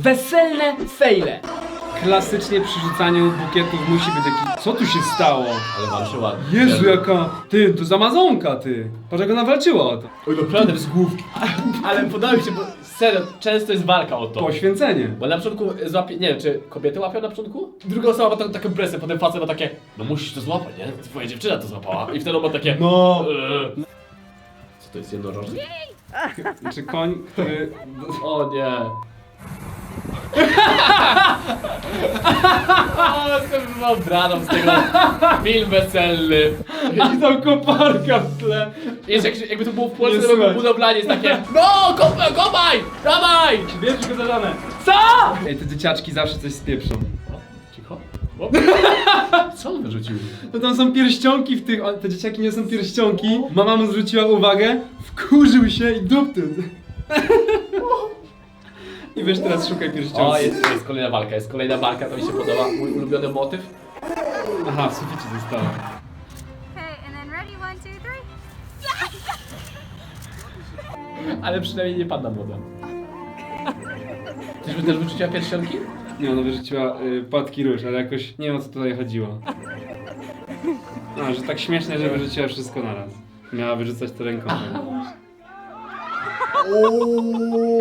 Weselne fejle. Klasycznie przy rzucaniu bukietów musi być taki... Co tu się stało? Ale walczy ładnie. Jezu, jaka... Ty, to z Amazonka, ty. Patrz jak ona walczyła o to. Oj, naprawdę z główki. Ale podoba mi się, bo serio, często jest walka o to. Poświęcenie. Bo na początku złapie, nie wiem, czy kobiety łapią na początku? Druga osoba ma taką, taką presję, potem facet ma takie, no musisz to złapać, nie? Twoja dziewczyna to złapała. I wtedy on ma takie, No. eee. Co to jest jednorożec? Czy koń, który... O nie. O, jestem obraną z tego film weselny. I tam koparka w tle. Jest jak, jakby to było w Polsce, Nie to by słychać. budowlanie jest takie No, kopaj, kopaj, dawaj! Wiesz, go zadane. Co? Ej, te dzieciaczki zawsze coś spieprzą. Cicho. O. Co on wyrzucił? No tam są pierścionki w tych, o, te dzieciaki nie są pierścionki. Mama mu zwróciła uwagę, wkurzył się i dupty. I wiesz, teraz szukaj pierścionki. O, jest, jest kolejna walka, jest kolejna walka, to mi się podoba. Mój ulubiony motyw. Aha, w suficie three. Ale przynajmniej nie panna młoda. Czyżby też wyczucia pierścionki? Nie, ona wyrzuciła y, płatki róż, ale jakoś nie wiem o co tutaj chodziło. A, że tak śmiesznie, że wyrzuciła wszystko naraz. Miała wyrzucać to ręką.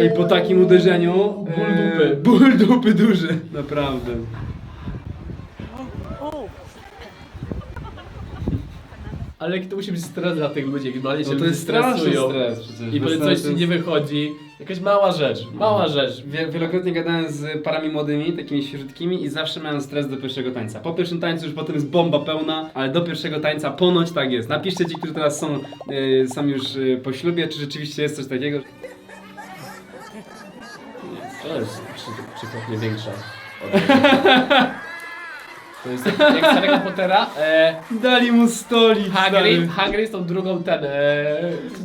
I po takim uderzeniu... Ból dupy. e, Ból dupy duży. Naprawdę. Ale jaki to musi być stres dla tych ludzi, jak normalnie się No to ludzie jest straszny stresują. stres przecież. I potem Bez coś sensu ci nie wychodzi. Jakaś mała rzecz, mała rzecz. Wie- Wielokrotnie gadałem z parami młodymi, takimi świeżutkimi i zawsze miałem stres do pierwszego tańca. Po pierwszym tańcu już potem jest bomba pełna, ale do pierwszego tańca ponoć tak jest. Napiszcie ci, którzy teraz są, e, są już e, po ślubie, czy rzeczywiście jest coś takiego. To jest trzy- trzykrotnie większa. To jest jak, jak Pottera. E, Dali mu stolik, Hagrid, Hagrid z tą drugą ten. E,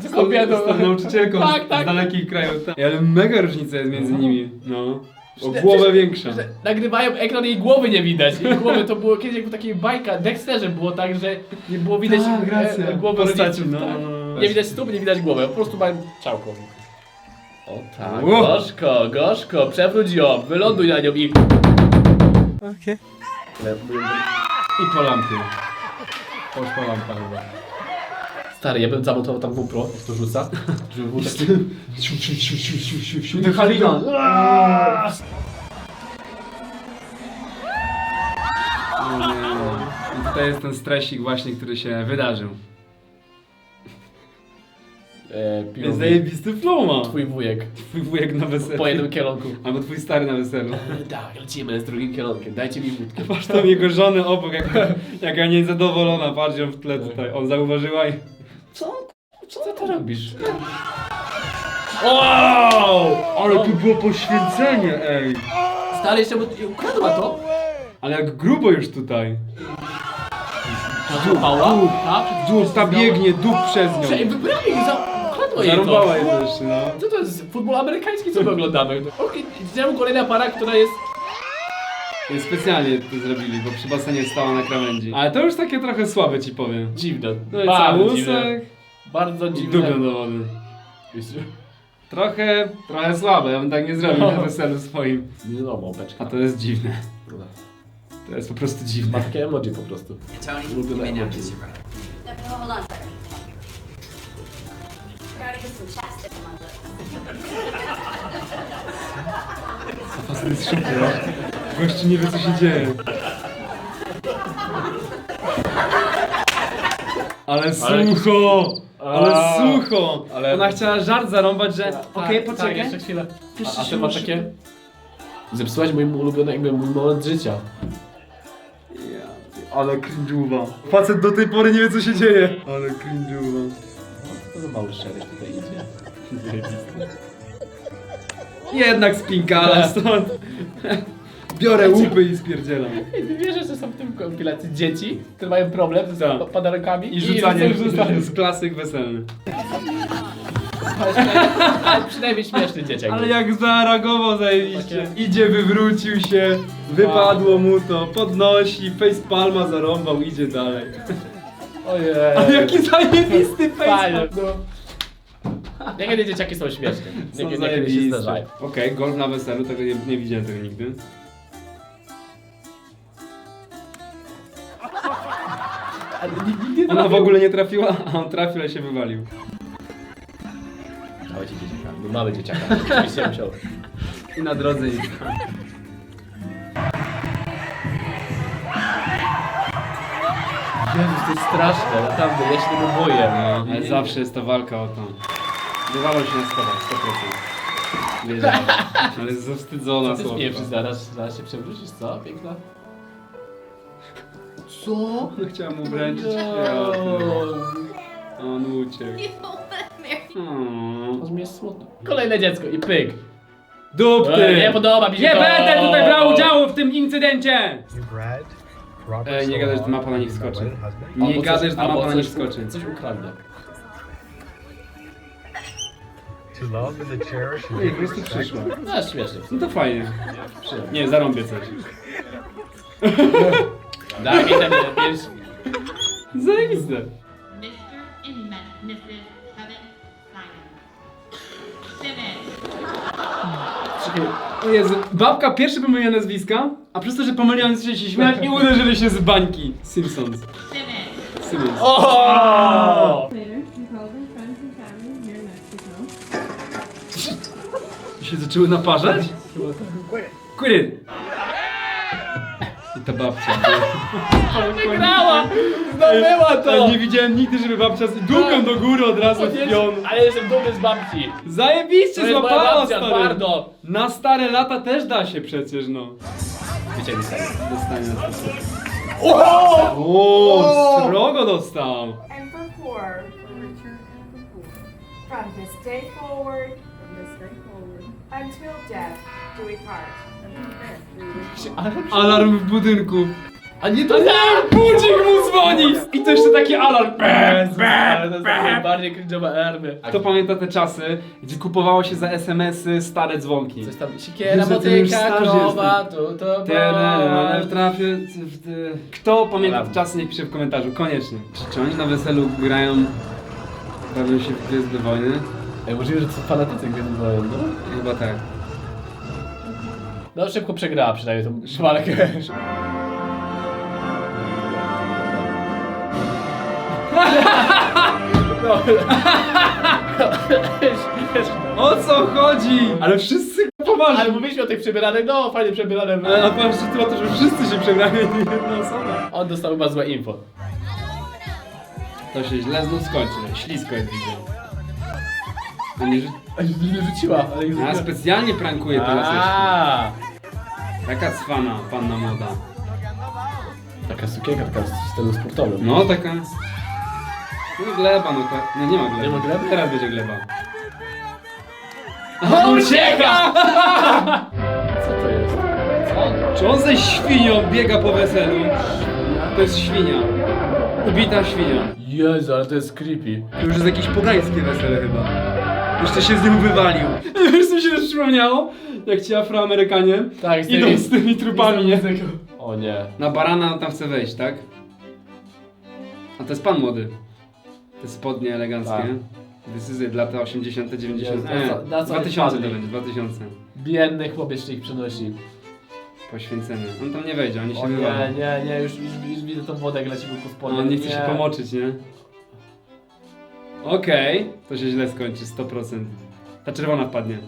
Z tą, kobietą. z tą nauczycielką Tak, z, tak. z dalekich krajów. Tak. Ale mega różnica jest między nimi. No. O Przecież- głowę większa. Że Nagrywają ekran i jej głowy nie widać. Jej głowy to było kiedyś jak w takiej bajka, Dexterze było tak, że nie było widać Tak, racja. e, głowy Postaci, rodziców. no, tak. no, no. Nie widać stóp, nie widać głowy, po prostu mają ciałko. O tak, Ło. gorzko, gorzko, przewróć ją, wyląduj na nią i... Okay. I po lampie. Poszła lampa chyba. Stary, ja bym zamontował tam GoPro, jak to rzuca, żeby był taki... Siu, siu, siu, siu, siu, siu, siu. Do Halina. O nie. I tutaj jest ten stresik właśnie, który się wydarzył. E, Jest pił zajebisty flow ma. twój wujek Twój wujek na weselu. po jednym kierunku. Albo twój stary na weselu. Tak, lecimy z drugim kierunkiem, dajcie mi wódkę. Patrz tam jego żony obok, jak, jaka niezadowolona, patrz ją w tle tutaj. On zauważyła i... Co? Co ty robisz? Wow! Ale tu było poświęcenie, ej! Stary, jeszcze mu ukradła to? Ale jak grubo już tutaj. Złapała? Tak? Dup, ta biegnie, dup przez nią. wybrali za... Ukradła jej to. Zarąbała je jeszcze, no. Co to jest? Futbol amerykański, co my oglądamy? Okej, okay, kolejna para, która jest... Specjalnie to zrobili, bo przy basenie stała na krawędzi. Ale to już takie trochę słabe ci powiem. Dziwne. No i bardzo dziwne. całusek Bardzo i dziwne. dupę do wody. Trochę, trochę słabe, ja bym tak nie zrobił No. na weselu swoim. Nie no, małpeczka. A to jest dziwne. To jest po prostu dziwne. Matkę emoji po prostu. Tony, you may now emoji. your brother. No, no, hold on szoku, no. Gościu nie wie co się dzieje. Ale sucho! Ale A. sucho! Ale- Ona chciała żart zarąbać, że okej, tak, poczekaj. jeszcze chwilę. Jeszcze A, a się ty masz muszę- takie... Zepsułaś mój ulubiony jakby mój moment życia. Ale cringe'uwa. Facet do tej pory nie wie co się dzieje. Ale cringe'uwa. To za mały szereg tutaj idzie. Jednak spinkala stąd. Biorę łupy i spierdzielam. Ej, ty wiesz, że są w tym kompilacji dzieci, które mają problem z Tak. pa- I rzucanie z klasyk weselny. Ale przynajmniej- Ale przynajmniej śmieszny dzieciak. Ale jak zareagował zajebiście. Takie- Idzie, wywrócił się, wypadło mu to, podnosi, face palma zarąbał, idzie dalej. Ojej. Ale jaki zajebisty face. No. Niekiedy dzieciaki są śmieszne. Są Niekiedy, niekiedy się zajebiste. zdarzają. Okej, golf na weselu, tego nie, nie widziałem tego nigdy. Ona w ogóle nie trafiła, a on trafił, ale się wywalił. Małe dzieciaka. No, Małe dzieciaka. Oczywiście musiał. I na drodze jest. Jezus, to jest straszne, naprawdę, ja się tego boję. Ale zawsze jest to walka o to. Wywalą się na schodach, 100%. Wiedziałem. Ale jest zawstydzona ty słodka. śmiejesz, zaraz, zaraz się przewrócisz, co? Piękna? Co? No chciałem mu wręczyć No. kwiaty. On uciekł. Hmm. Aż mi jest smutno. Kolejne dziecko i pyk. Dupty! Ej, nie podoba mi się Nie to. będę tutaj brał udziału w tym incydencie! Ej, nie gadaj, że ta mapa na nich skoczy. Nie Albo gadaj, coś- że albo mapa na nich coś- skoczy. Coś ukradnie. To love and to cherish and give respect. przyszła. No, śmiesznie. No to fajnie. Nie, zarąbię coś. Daj mi ten pierwszy. Zajebiste. Mr. and Mrs. Kevin Simon. Simmons. O Jezu, babka pierwszy pomyliła nazwiska, a przez to, że pomyliłem się, śmiać i uderzyli się z bańki. Simpsons. Simmons. Simmons. O! Się zaczęły naparzać? Quit it! I ta babcia. Wygrała! Zdobyła to! Ale nie widziałem nigdy, żeby babcia z dupą do góry od razu w pion. Ale jestem dumny z babci. Zajebiście jest moja złapała, babcia, stary. twardo. Na stare lata też da się przecież, no. Wycięli sobie. Dostanie na to. O, srogo dostał. and for poor, for return and for poor. From this day forward, from this day forward, until death do we part. Alarm w budynku. A nie to Budzik mu dzwoni! I to jeszcze taki alarm. Be, Ale to be, jest takie be. bardziej cringe'owe army. Kto pamięta te czasy, gdzie kupowało się za SMS-y stare dzwonki? Coś tam, siekiera, Jezu, ty już motyka, starzy krowa, tu to Ten, ale trafię. w te- Kto pamięta te Alarm. czasy, niech pisze w komentarzu, koniecznie. Czy, czy oni na weselu grają, bawią się w Gwiezdne Wojny? Ej, możliwe, że to są fanatycy Gwiezdnych Wojen, no? Chyba tak. No szybko przegrała przynajmniej tą walkę. No. O co chodzi? Ale wszyscy poważnie. Ale mówiliśmy o tych przebieranych, no fajnie przebierane. Ale a powiem ci to, że wszyscy się przebrali, nie jedna osoba. On dostał chyba złe info. To się źle znów skończy. Ślisko jest widzę. To nie, rzu- Nie rzuciła, ale ich a specjalnie prankuje te laseczki. A, Taka cwana panna młoda. Taka sukienka, taka w stylu sportowym. No taka. No gleba, no tak. Nie, nie ma gleby. Nie ma gleby? Teraz będzie gleba. A, ucieka! Co to jest? Co? Czy on ze świnią biega po weselu? To jest świnia. Ubita świnia. Jezu, ale to jest creepy. To już jest jakieś pogańskie wesele chyba. Jeszcze się z nim wywalił. Wiesz co mi się też przypomniało? Jak ci afroamerykanie Tak, z idą tymi- z tymi trupami, nie? O nie. Na barana on tam chce wejść, tak? A to jest pan młody. Te spodnie eleganckie. This is it, lata 80., 90. Jezu, na co- Nie, na co 2000 to wpadli? będzie, 2000. Biedny chłopiec ich przynosi. Poświęcenie. On tam nie wejdzie, oni się O wywalą. nie, nie, nie, już, już, już widzę tą wodę, jak leci mu ku spodnie. On nie chce się pomoczyć, nie? Okej, to się źle skończy, 100%. Ta czerwona wpadnie.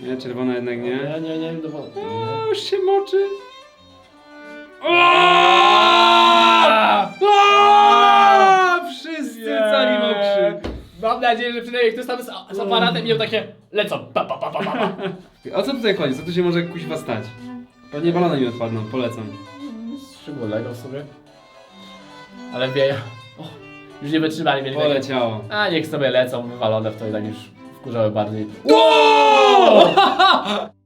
Nie, czerwona jednak nie. Nie, nie, nie, do wody. O, już się moczy. O! Wszyscy Nie. cali mokrzy. Mam nadzieję, że przynajmniej ktoś tam z, z aparatem miał takie lecą. Pa, pa, pa, pa, pa, pa. O co tutaj chodzi? Co tu się może kuźwa stać? Pewnie balony mi odpadną, polecam. Szybko legał sobie. Ale wieje. Już nie wytrzymali, mieli takie... Poleciało. A niech sobie lecą, wywalone w to i tak już wkurzały bardziej.